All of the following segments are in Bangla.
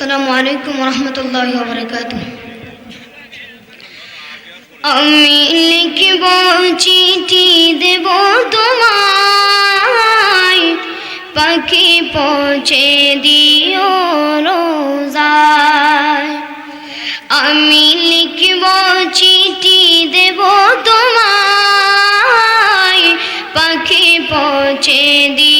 আসসালামু আলাইকুম রহমতুল্লাহ বরকাত আমি লিখব চিঠি দেব তোমায়, পাখি পৌঁছে দিও রোজায়। আমি লিখব চিঠি দেব তোমায়, পাখি পৌঁছে দিও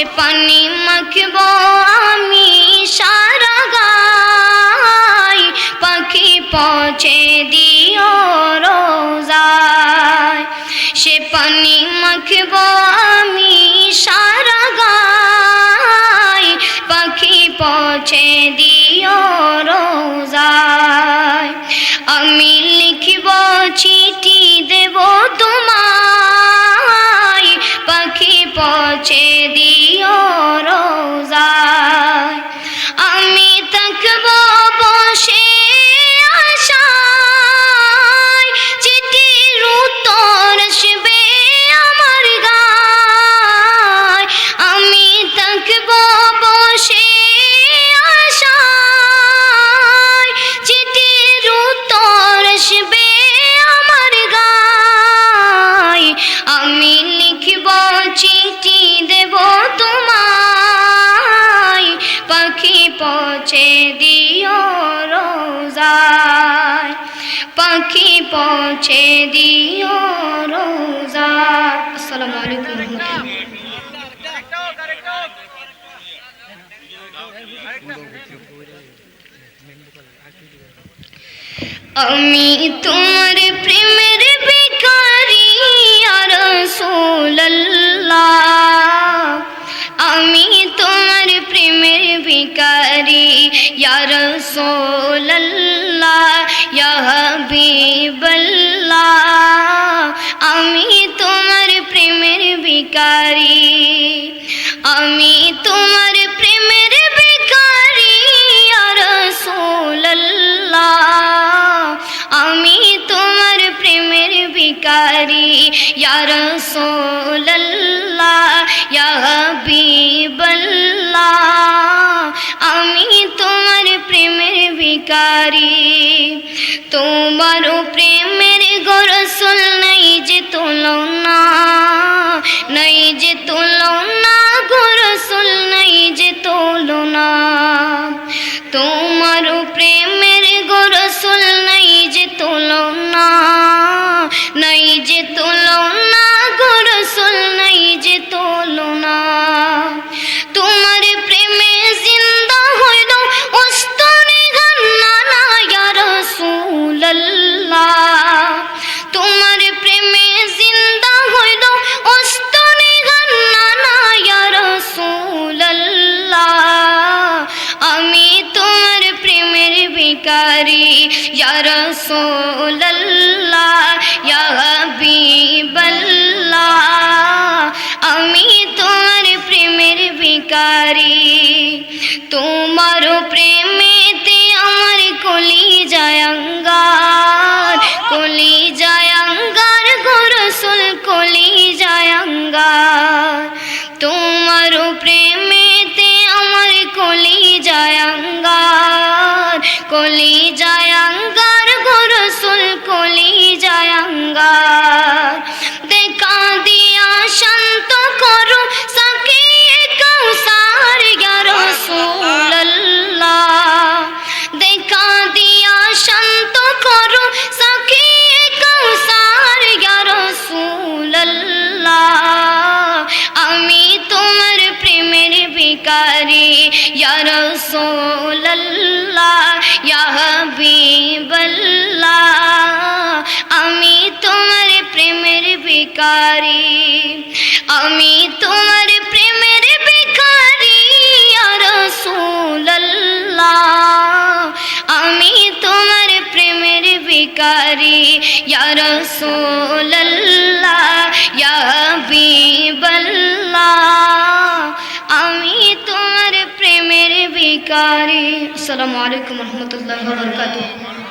সে পানি মাখব আমি সারা গাই পাখি পৌঁছে দিও রোজায়। সে পানি মাখব আমি সারা গাই পাখি পৌঁছে দিও রোজায়। আমি লিখব চিঠি দেব তোমায়। পৌঁছে দিও রোজায়। পাখি পৌঁছে দিও রোজায়। আসসালামু আলাইকুম। আমি তোমার প্রেমের বিকারি প্রেমের বিকারি ইয়ার সোল্লাহ হাবিবাল্লাহ আমি তোমার প্রেমের বিকারি ইয়া রাসূলুল্লাহ ইয়া হাবিবাল্লাহ আমি তোমার প্রেমের ভিখারি আমি তোমার প্রেমের ভিখারি ইয়া রাসূলুল্লাহ আমি তোমার প্রেমের ভিখারি ইয়া রাসূলুল্লাহ ভিখারি আসসালামু আলাইকুম রহমতুল্লাহ বারাকাতুহু।